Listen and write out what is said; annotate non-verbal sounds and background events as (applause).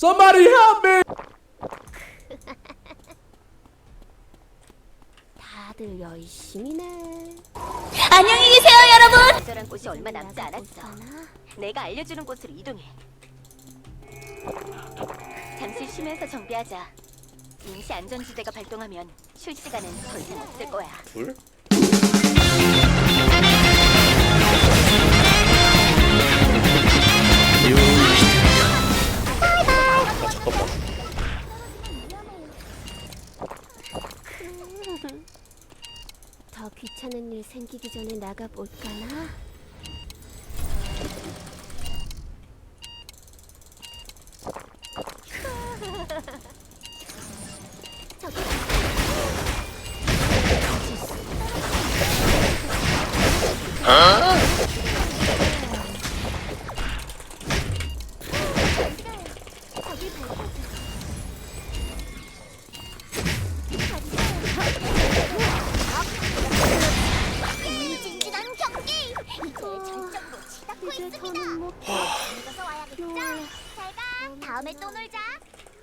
Somebody help me! 다들 열심히네. 안녕히 계세요, 여러분. 적절한 곳이 얼마 남지 않았어. 내가 알려주는 곳으로 이동해. 잠시 쉬면서 정비하자. 임시 안전지대가 발동하면 출시간은 더 이상 없을 거야. 둘? (laughs) 더 귀찮은 일 생기기 전에 나가 볼까나? 저 못 늦어서 와야겠죠? 잘가. 다음에 또 놀자.